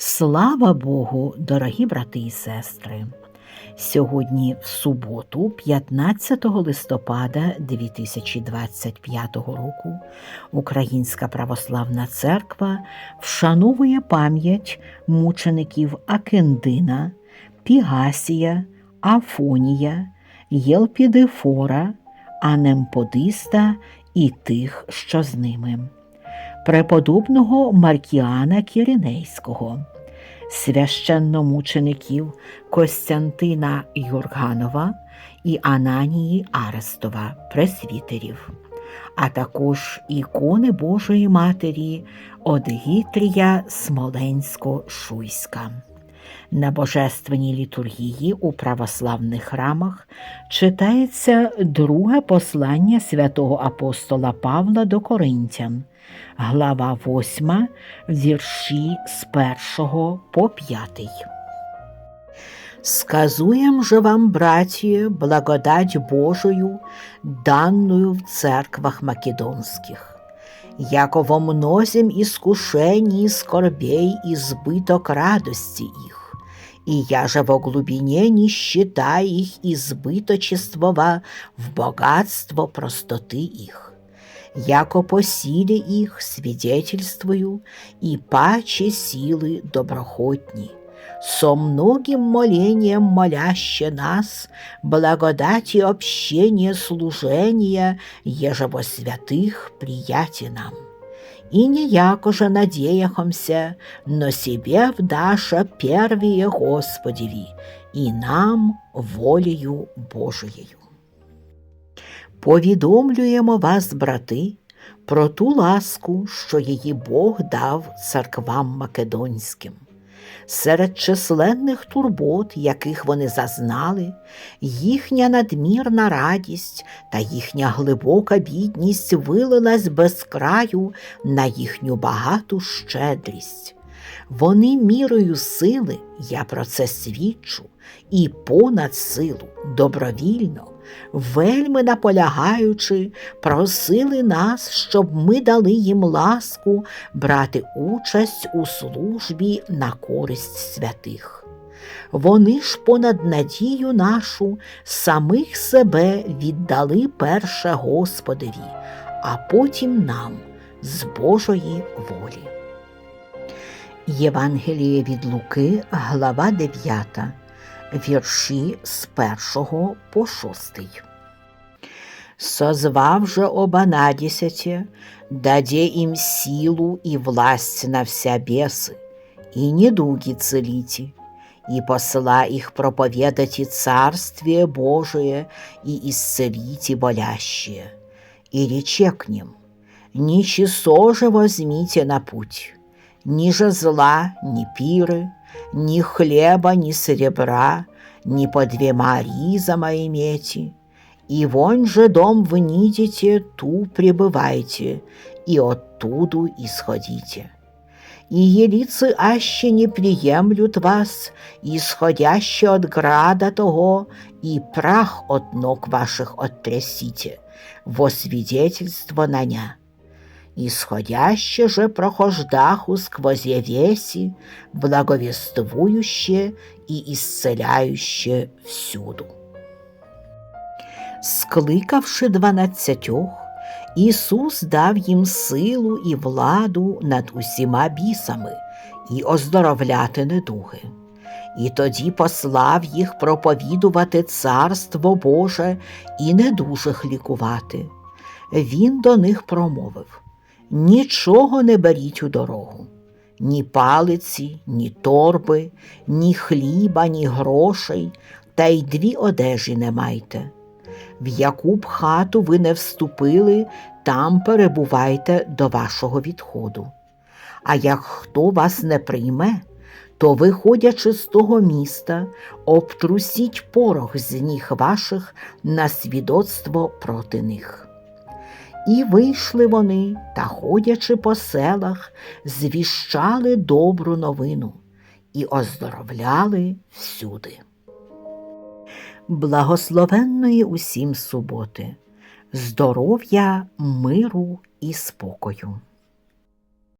Слава Богу, дорогі брати і сестри! Сьогодні в суботу, 15 листопада 2025 року, Українська православна церква вшановує пам'ять мучеників Акендина, Пігасія, Афонія, Єлпідифора, Анемподиста і тих, що з ними преподобного Маркіана Кірінейського, священномучеників Костянтина Юрганова і Ананії Арестова, пресвітерів, а також ікони Божої Матері Одгітрія Смоленсько-Шуйська. На божественній літургії у православних храмах читається друге послання святого апостола Павла до Коринтян, глава 8, вірші з 1 по 5. Сказуєм же вам, братья, благодать Божию, данную в церквах македонских яко во мнозем искушений, скорбей избыток радости их, и я же во глубине не считаю их избыточествова в богатство простоты их. Яко по силе их свидетельствую, и паче силы доброхотни, со многим молением моляще нас, благодати общения служения, еже во святых прияти нам. И ніякоже надіяхомся но себе вдаша первіє Господеви, і нам волею Божою. Повідомлюємо вас, брати, про ту ласку, що її Бог дав церквам македонським. Серед численних турбот, яких вони зазнали, їхня надмірна радість та їхня глибока бідність вилилась без краю на їхню багату щедрість. Вони мірою сили, я про це свідчу, і понад силу добровільно, вельми наполягаючи, просили нас, щоб ми дали їм ласку брати участь у службі на користь святих. Вони ж понад надію нашу самих себе віддали перше Господеві, а потім нам з Божої волі. Євангеліє від Луки, глава 9, вірші з 1 по 6. Созвав же оба надесяти, даде им силу и власть на вся бесы, и недуги целите, и посла их проповедать Царствие Божие, и исцелите болящие. И рече к ним, ни же возьмите на путь, ни же зла, ни пиры, ни хлеба, ни серебра, ни по двема ризама имейте, и вон же дом вы нидите, ту пребывайте, и оттуду исходите. И елицы аще не приемлют вас, исходяще от града того, и прах от ног ваших оттрясите, во свидетельство на ня. Исходяще же прохождаху сквозь веси, благовествующе и исцеляюще всюду. Скликавши дванадцятьох, Ісус дав їм силу і владу над усіма бісами і оздоровляти недуги. І тоді послав їх проповідувати Царство Боже і недужих лікувати. Він до них промовив Нічого не беріть у дорогу, ні палиці, ні торби, ні хліба, ні грошей, та й дві одежі не майте. В яку б хату ви не вступили, там перебувайте до вашого відходу. А як хто вас не прийме, то, виходячи з того міста, обтрусіть порох з ніг ваших на свідоцтво проти них. І вийшли вони та, ходячи по селах, звіщали добру новину і оздоровляли всюди. Благословенної усім суботи, здоров'я, миру і спокою.